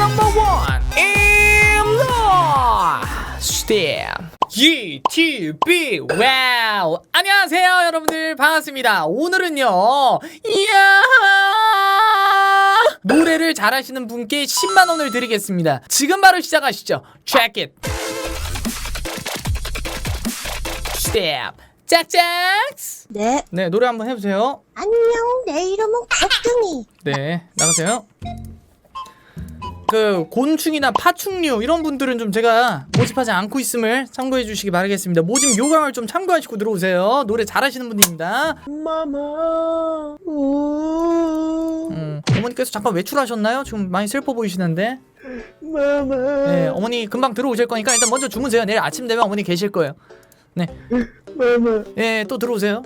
넘버 원 임로 스텝 GTB 와우 안녕하세요 여러분들. 반갑습니다. 오늘은요 이야! 노래를 잘하시는 분께 10만원을 드리겠습니다. 지금 바로 시작하시죠. Check it. 스텝 짝짝 네, 네 노래 한번 해보세요. 안녕. 내 이름은 곱등이. 네, 나가세요. 그 곤충이나 파충류 이런 분들은 좀 제가 모집하지 않고 있음을 참고해 주시기 바라겠습니다. 모집 요강을 좀 참고하시고 들어오세요. 노래 잘하시는 분들입니다. 마마. 우. 음, 어머니께서 잠깐 외출하셨나요? 지금 많이 슬퍼 보이시는데. 마마. 네, 어머니 금방 들어오실 거니까 일단 먼저 주무세요. 내일 아침 되면 어머니 계실 거예요. 네, 마마. 네, 또 들어오세요.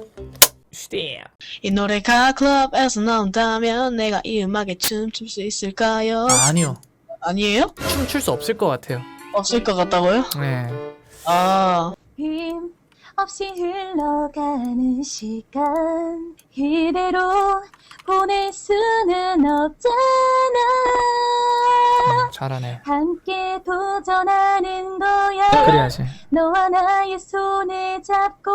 이 노래가 클럽에서 나온다면 내가 이 음악에 춤출 수 있을까요? 아니요, 아니에요? 춤출 수 없을 것 같아요. 없을 것 같다고요? 네. 아, 힘 없이 흘러가는 시간 이대로 보낼 수는 없잖아 음, 잘하네. 함께 도전하는 거야 그래야지. 너와 나의 손을 잡고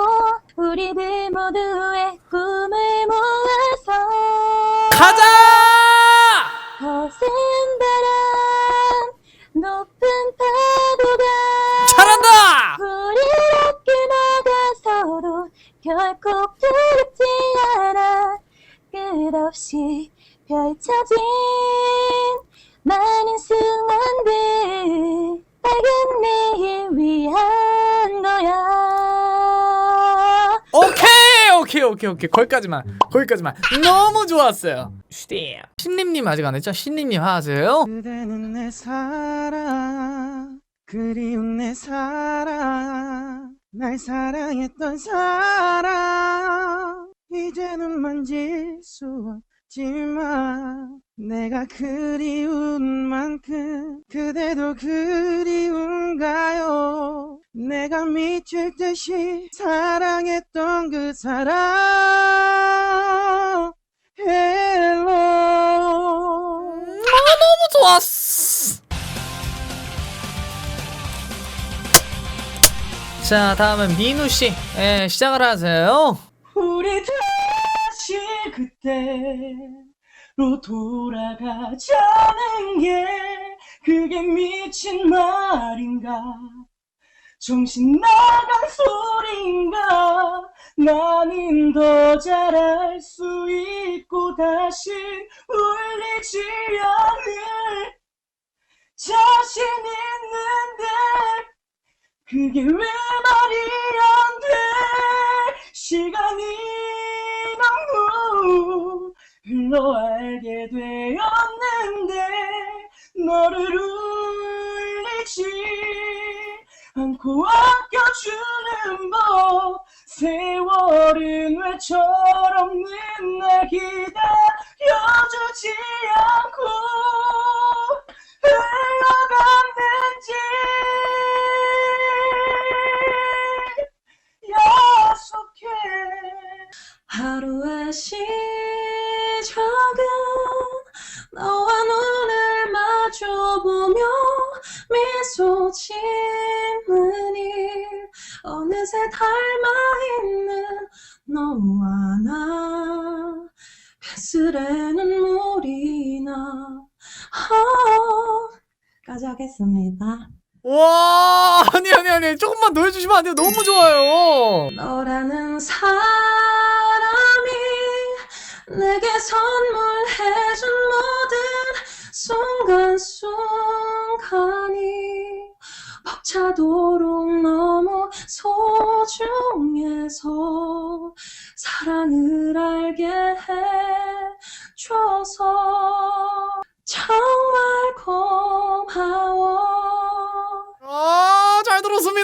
우리들 모두의 꿈을 모아서 가자! 결코 두렵지 않아. 끝없이 펼쳐진 많은 순간들. 밝은 내일 위한 거야. 오케이 오케이 오케이 오케이. 거기까지만 거기까지만. 너무 좋았어요. 슈딩 신림님 아직 안 했죠? 신림님 하세요. 그대는 내 사랑 그리운 내 사랑 날 사랑했던 사랑 이제는 만질 수 없지만 내가 그리운 만큼 그대도 그리운가요? 내가 미칠 듯이 사랑했던 그 사랑 헬로. 너무 좋았어 자 다음은 민우 씨. 예, 시작을 하세요. 우리 다시 그때로 돌아가자는 게 그게 미친 말인가? 정신 나간 소린가? 나는 더 잘할 수 있고 다시 울리지 않을 자신 있는데 그게 왜 말이 안 돼? 시간이 너무 흘러 알게 되었는데 너를 울리지 않고 아껴주는 법 세월은 왜 철없는 날 기다려주지 않고 흘러갔는지 닮아있는 너와 나 뱃술에 눈물이 나. 어, 까지 하겠습니다. 와 아니 아니 아니. 조금만 더 해주시면 안 돼요? 너무 좋아요. 너라는 사람이 내게 선물해준 모든 순간순간이 벅차도록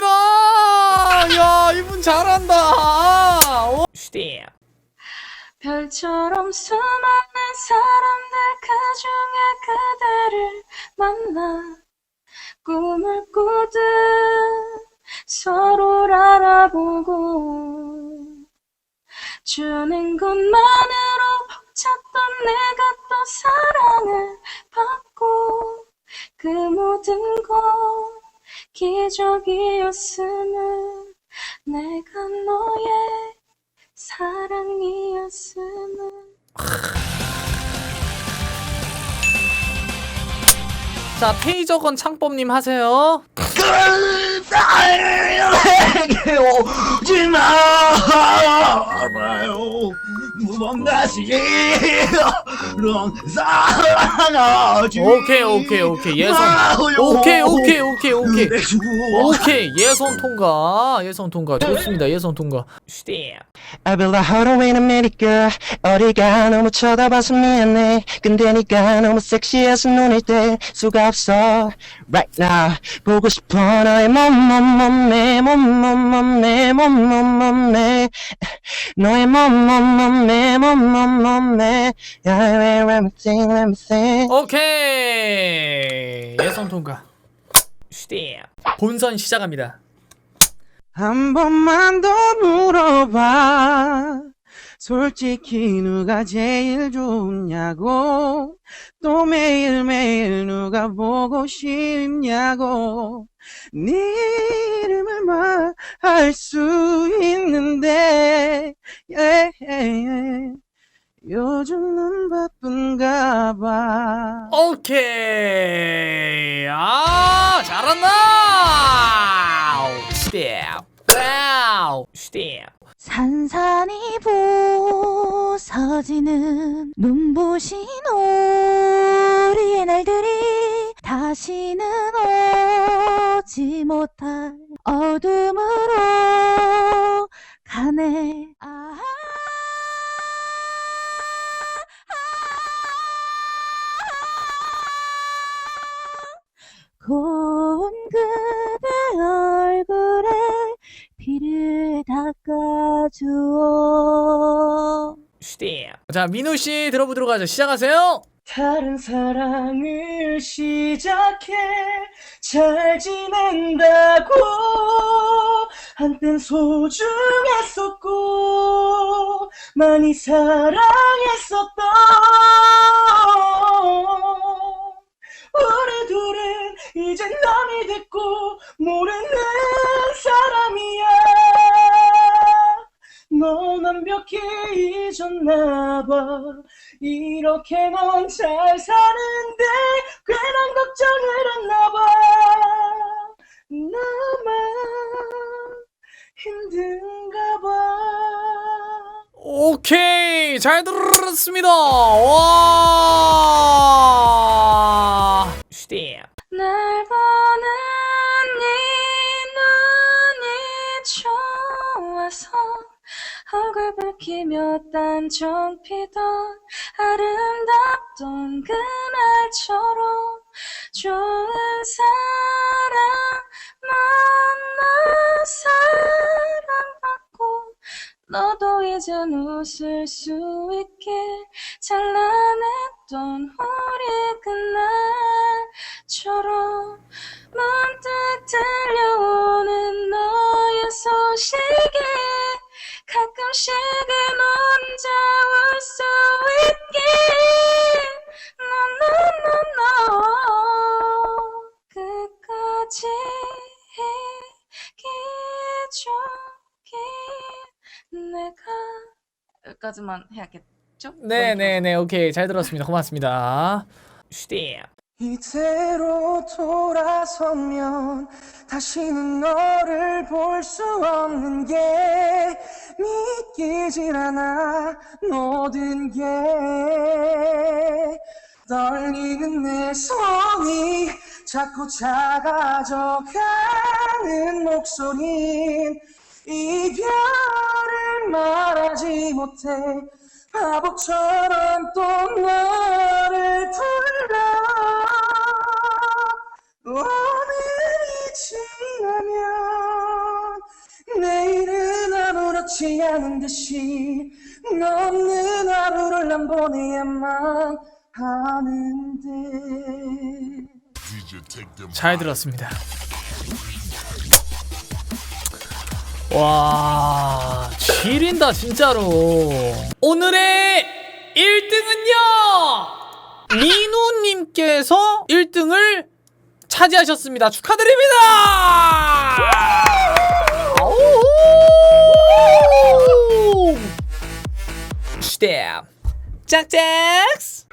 잘 들었습니다. 야, 이분 잘한다. 오. 별처럼 수많은 사람들 그 중에 그대를 만나 꿈을 꾸듯 서로를 알아보고 주는 것만으로 벅찼던 내가 또 사랑을 받고 기적이었음을 내가 너의 사랑이었음을 자 테이저건 창법님 하세요. 오지 마! 알아요. 무번 다시 넌 사랑하지. 오케이 오케이 오케이. 예선. 오케이 오케이 오케이 오케이. 오케이. 예선 통과. 예선 통과. 좋습니다. 예선 통과. 아벨라 하루웨이는 아메리카 어디가 너무 쳐다봐서 미안해. 근데 네가 너무 섹시해서 눈이 뗄 수가 없어. Right now 보고 싶어. 너의 몸몸몸매 몸몸몸매 몸몸몸매 너의 몸몸몸매 몸몸몸매 Yeah, let me think, let me think 오케이 예선 통과. 본선 시작합니다. 한 번만 더 물어봐. 솔직히 누가 제일 좋냐고. 또 매일매일 누가 보고 싶냐고. 네 이름을 말할 수 있는데. Yeah, yeah. 요즘은 바쁜가 봐. 오케이 아 잘한다. 스텝 와우 스텝. 산산이 부서지는 눈부신 우리의 날들이 다시는 오지 못할 어둠으로 가네 아하 고운 그대 얼굴에 비를 닦아주어 스텝. 자 민우 씨 들어보도록 하죠. 시작하세요. 다른 사랑을 시작해 잘 지낸다고 한땐 소중했었고 많이 사랑했었던 우리 둘은 이제 남이 됐고 모르는 사람이야. 넌 완벽히 잊었나봐 이렇게 넌 잘 사는데 괜한 걱정을 했나봐 나만 힘든가봐 오케이 잘 들었습니다. 와. 스텝. 날 보는 네 눈이 좋아서 얼굴 붉히며 딴청 피던 아름답던 그날처럼 좋은 사람 만나 사랑받고 너도 이젠 웃을 수 있게 찬란했던 여기까지만 해야겠죠? 네네네 오케이 잘 들었습니다. 고맙습니다. 스텝. 이대로 돌아서면 다시는 너를 볼 수 없는 게 믿기질 않아 모든 게 떨리는 내 손이 자꾸 작아져가는 목소린 이별을 말하지 못해. 바보처럼 또 너를 불러. 오늘이 지나면 내일은 아무렇지 않은 듯이 없는 하루를 난 보내야만 하는데. 잘 들었습니다. 와, 지린다 진짜로. 오늘의 1등은요. 민우님께서 1등을 차지하셨습니다. 축하드립니다. 스텝 짝짝스